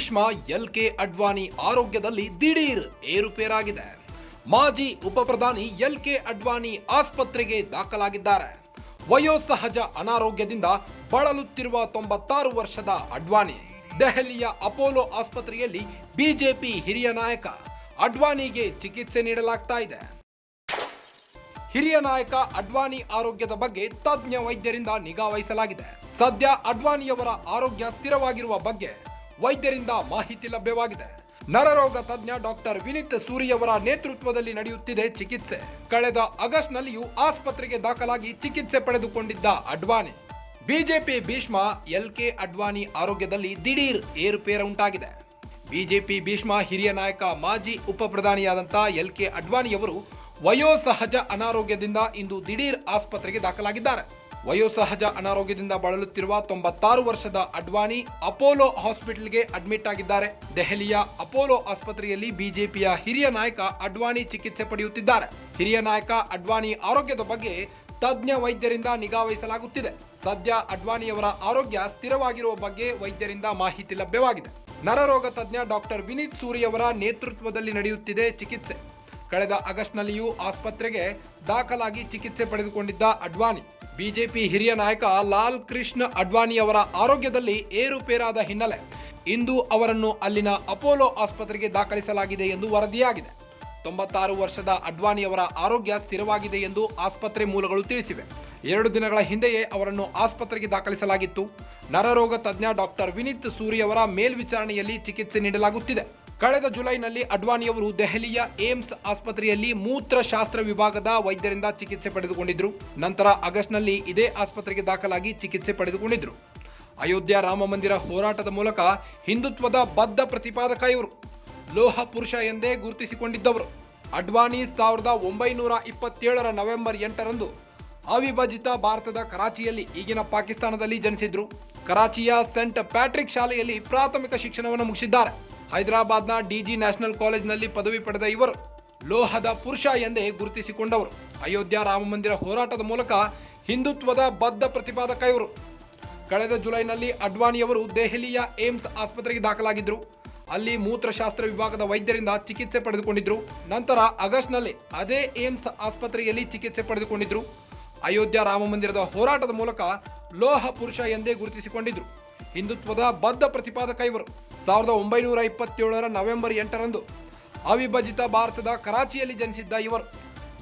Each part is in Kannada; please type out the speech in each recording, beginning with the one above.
ಭೀಷ್ಮ ಎಲ್ ಕೆ ಅಡ್ವಾಣಿ ಆರೋಗ್ಯದಲ್ಲಿ ದಿಢೀರ್ ಏರುಪೇರಾಗಿದೆ. ಮಾಜಿ ಉಪಪ್ರಧಾನಿ ಎಲ್ ಕೆ ಅಡ್ವಾಣಿ ಆಸ್ಪತ್ರೆಗೆ ದಾಖಲಾಗಿದ್ದಾರೆ. ವಯೋಸಹಜ ಅನಾರೋಗ್ಯದಿಂದ ಬಳಲುತ್ತಿರುವ ತೊಂಬತ್ತಾರು ವರ್ಷದ ಅಡ್ವಾಣಿ, ದೆಹಲಿಯ ಅಪೋಲೋ ಆಸ್ಪತ್ರೆಯಲ್ಲಿ ಬಿಜೆಪಿ ಹಿರಿಯ ನಾಯಕ, ಅಡ್ವಾಣಿಗೆ ಚಿಕಿತ್ಸೆ ನೀಡಲಾಗ್ತಾ ಇದೆ. ಹಿರಿಯ ನಾಯಕ ಅಡ್ವಾಣಿ ಆರೋಗ್ಯದ ಬಗ್ಗೆ ತಜ್ಞ ವೈದ್ಯರಿಂದ ನಿಗಾ ವಹಿಸಲಾಗಿದೆ. ಸದ್ಯ ಅಡ್ವಾಣಿಯವರ ಆರೋಗ್ಯ ಸ್ಥಿರವಾಗಿರುವ ಬಗ್ಗೆ ವೈದ್ಯರಿಂದ ಮಾಹಿತಿ ಲಭ್ಯವಾಗಿದೆ. ನರರೋಗ ತಜ್ಞ ಡಾಕ್ಟರ್ ವಿನಿತ್ ಸೂರಿಯವರ ನೇತೃತ್ವದಲ್ಲಿ ನಡೆಯುತ್ತಿದೆ ಚಿಕಿತ್ಸೆ. ಕಳೆದ ಆಗಸ್ಟ್ನಲ್ಲಿಯೂ ಆಸ್ಪತ್ರೆಗೆ ದಾಖಲಾಗಿ ಚಿಕಿತ್ಸೆ ಪಡೆದುಕೊಂಡಿದ್ದ Advani. BJP Bhishma, L K Advani ಆರೋಗ್ಯದಲ್ಲಿ ದಿಢೀರ್ ಏರುಪೇರ ಉಂಟಾಗಿದೆ. ಬಿಜೆಪಿ ಭೀಷ್ಮ ಹಿರಿಯ ನಾಯಕ, ಮಾಜಿ ಉಪ ಪ್ರಧಾನಿಯಾದಂಥ ಎಲ್ ಕೆ ಅಡ್ವಾಣಿಯವರು ವಯೋಸಹಜ ಅನಾರೋಗ್ಯದಿಂದ ಇಂದು ದಿಢೀರ್ ಆಸ್ಪತ್ರೆಗೆ ದಾಖಲಾಗಿದ್ದಾರೆ. ವಯೋಸಹಜ ಅನಾರೋಗ್ಯದಿಂದ ಬಳಲುತ್ತಿರುವ ತೊಂಬತ್ತಾರು ವರ್ಷದ ಅಡ್ವಾಣಿ ಅಪೋಲೋ ಹಾಸ್ಪಿಟಲ್ಗೆ ಅಡ್ಮಿಟ್ ಆಗಿದ್ದಾರೆ. ದೆಹಲಿಯ ಅಪೋಲೋ ಆಸ್ಪತ್ರೆಯಲ್ಲಿ ಬಿಜೆಪಿಯ ಹಿರಿಯ ನಾಯಕ ಅಡ್ವಾಣಿ ಚಿಕಿತ್ಸೆ ಪಡೆಯುತ್ತಿದ್ದಾರೆ. ಹಿರಿಯ ನಾಯಕ ಅಡ್ವಾಣಿ ಆರೋಗ್ಯದ ಬಗ್ಗೆ ತಜ್ಞ ವೈದ್ಯರಿಂದ ನಿಗಾ ವಹಿಸಲಾಗುತ್ತಿದೆ. ಸದ್ಯ ಅಡ್ವಾಣಿಯವರ ಆರೋಗ್ಯ ಸ್ಥಿರವಾಗಿರುವ ಬಗ್ಗೆ ವೈದ್ಯರಿಂದ ಮಾಹಿತಿ ಲಭ್ಯವಾಗಿದೆ. ನರರೋಗ ತಜ್ಞ ಡಾಕ್ಟರ್ ವಿನೀತ್ ಸೂರಿಯವರ ನೇತೃತ್ವದಲ್ಲಿ ನಡೆಯುತ್ತಿದೆ ಚಿಕಿತ್ಸೆ. ಕಳೆದ ಆಗಸ್ಟ್ನಲ್ಲಿಯೂ ಆಸ್ಪತ್ರೆಗೆ ದಾಖಲಾಗಿ ಚಿಕಿತ್ಸೆ ಪಡೆದುಕೊಂಡಿದ್ದ ಅಡ್ವಾಣಿ ಬಿಜೆಪಿ ಹಿರಿಯ ನಾಯಕ ಲಾಲ್ ಕೃಷ್ಣ ಅಡ್ವಾಣಿಯವರ ಆರೋಗ್ಯದಲ್ಲಿ ಏರುಪೇರಾದ ಹಿನ್ನೆಲೆ ಇಂದು ಅವರನ್ನು ಅಲ್ಲಿನ ಅಪೋಲೋ ಆಸ್ಪತ್ರೆಗೆ ದಾಖಲಿಸಲಾಗಿದೆ ಎಂದು ವರದಿಯಾಗಿದೆ. ತೊಂಬತ್ತಾರು ವರ್ಷದ ಅಡ್ವಾಣಿಯವರ ಆರೋಗ್ಯ ಸ್ಥಿರವಾಗಿದೆ ಎಂದು ಆಸ್ಪತ್ರೆ ಮೂಲಗಳು ತಿಳಿಸಿವೆ. ಎರಡು ದಿನಗಳ ಹಿಂದೆಯೇ ಅವರನ್ನು ಆಸ್ಪತ್ರೆಗೆ ದಾಖಲಿಸಲಾಗಿತ್ತು. ನರರೋಗ ತಜ್ಞ ಡಾಕ್ಟರ್ ವಿನೀತ್ ಸೂರಿಯವರ ಮೇಲ್ವಿಚಾರಣೆಯಲ್ಲಿ ಚಿಕಿತ್ಸೆ ನೀಡಲಾಗುತ್ತಿದೆ. ಕಳೆದ ಜುಲೈನಲ್ಲಿ ಅಡ್ವಾಣಿಯವರು ದೆಹಲಿಯ ಏಮ್ಸ್ ಆಸ್ಪತ್ರೆಯಲ್ಲಿ ಮೂತ್ರಶಾಸ್ತ್ರ ವಿಭಾಗದ ವೈದ್ಯರಿಂದ ಚಿಕಿತ್ಸೆ ಪಡೆದುಕೊಂಡಿದ್ರು. ನಂತರ ಆಗಸ್ಟ್ನಲ್ಲಿ ಇದೇ ಆಸ್ಪತ್ರೆಗೆ ದಾಖಲಾಗಿ ಚಿಕಿತ್ಸೆ ಪಡೆದುಕೊಂಡಿದ್ರು. ಅಯೋಧ್ಯ ರಾಮ ಮಂದಿರ ಹೋರಾಟದ ಮೂಲಕ ಹಿಂದುತ್ವದ ಬದ್ಧ ಪ್ರತಿಪಾದಕ ಇವರು. ಲೋಹ ಪುರುಷ ಎಂದೇ ಗುರುತಿಸಿಕೊಂಡಿದ್ದವರು. ಅಡ್ವಾಣಿ ಸಾವಿರದ ಒಂಬೈನೂರ ಇಪ್ಪತ್ತೇಳರ ನವೆಂಬರ್ ಎಂಟರಂದು ಅವಿಭಜಿತ ಭಾರತದ ಕರಾಚಿಯಲ್ಲಿ ಈಗಿನ ಪಾಕಿಸ್ತಾನದಲ್ಲಿ ಜನಿಸಿದ್ರು. ಕರಾಚಿಯ ಸೆಂಟ್ ಪ್ಯಾಟ್ರಿಕ್ ಶಾಲೆಯಲ್ಲಿ ಪ್ರಾಥಮಿಕ ಶಿಕ್ಷಣವನ್ನು ಮುಗಿಸಿದ್ದಾರೆ. ಹೈದರಾಬಾದ್ನ ಡಿಜಿ ನ್ಯಾಷನಲ್ ಕಾಲೇಜ್ನಲ್ಲಿ ಪದವಿ ಪಡೆದ ಇವರು ಲೋಹದ ಪುರುಷ ಎಂದೇ ಗುರುತಿಸಿಕೊಂಡವರು. ಅಯೋಧ್ಯ ರಾಮ ಮಂದಿರ ಹೋರಾಟದ ಮೂಲಕ ಹಿಂದುತ್ವದ ಬದ್ಧ ಪ್ರತಿಪಾದಕ ಇವರು. ಕಳೆದ ಜುಲೈನಲ್ಲಿ ಅಡ್ವಾಣಿಯವರು ದೆಹಲಿಯ ಏಮ್ಸ್ ಆಸ್ಪತ್ರೆಗೆ ದಾಖಲಾಗಿದ್ದರು ಅಲ್ಲಿ ಮೂತ್ರಶಾಸ್ತ್ರ ವಿಭಾಗದ ವೈದ್ಯರಿಂದ ಚಿಕಿತ್ಸೆ ಪಡೆದುಕೊಂಡಿದ್ದರು ನಂತರ ಆಗಸ್ಟ್ನಲ್ಲಿ ಅದೇ ಏಮ್ಸ್ ಆಸ್ಪತ್ರೆಯಲ್ಲಿ ಚಿಕಿತ್ಸೆ ಪಡೆದುಕೊಂಡಿದ್ದರು ಅಯೋಧ್ಯ ರಾಮ ಮಂದಿರದ ಹೋರಾಟದ ಮೂಲಕ ಲೋಹ ಪುರುಷ ಎಂದೇ ಗುರುತಿಸಿಕೊಂಡಿದ್ರು. ಹಿಂದುತ್ವದ ಬದ್ಧ ಪ್ರತಿಪಾದಕ ಇವರು. ಸಾವಿರದ ಒಂಬೈನೂರ ಇಪ್ಪತ್ತೇಳರ ನವೆಂಬರ್ ಎಂಟರಂದು ಅವಿಭಜಿತ ಭಾರತದ ಕರಾಚಿಯಲ್ಲಿ ಜನಿಸಿದ್ದ ಇವರು.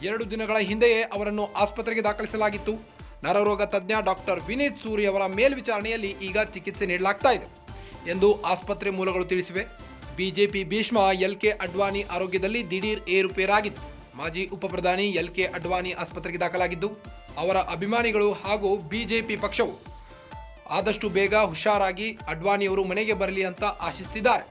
ಎರಡು ದಿನಗಳ ಹಿಂದೆಯೇ ಅವರನ್ನು ಆಸ್ಪತ್ರೆಗೆ ದಾಖಲಿಸಲಾಗಿತ್ತು. ನರರೋಗ ತಜ್ಞ ಡಾಕ್ಟರ್ ವಿನೀತ್ ಸೂರಿ ಅವರ ಮೇಲ್ವಿಚಾರಣೆಯಲ್ಲಿ ಈಗ ಚಿಕಿತ್ಸೆ ನೀಡಲಾಗ್ತಾ ಇದೆ ಎಂದು ಆಸ್ಪತ್ರೆ ಮೂಲಗಳು ತಿಳಿಸಿವೆ. BJP Bhishma L K Advani ಆರೋಗ್ಯದಲ್ಲಿ ದಿಢೀರ್ ಏರುಪೇರಾಗಿತ್ತು. ಮಾಜಿ ಉಪಪ್ರಧಾನಿ ಎಲ್ ಕೆ ಅಡ್ವಾಣಿ ಆಸ್ಪತ್ರೆಗೆ ದಾಖಲಾಗಿದ್ದು ಅವರ ಅಭಿಮಾನಿಗಳು ಹಾಗೂ ಬಿಜೆಪಿ ಪಕ್ಷವು ಆದಷ್ಟು ಬೇಗ ಹುಷಾರಾಗಿ ಅಡ್ವಾಣಿಯವರು ಮನೆಗೆ ಬರಲಿ ಅಂತ ಆಶಿಸ್ತಿದ್ದಾರೆ.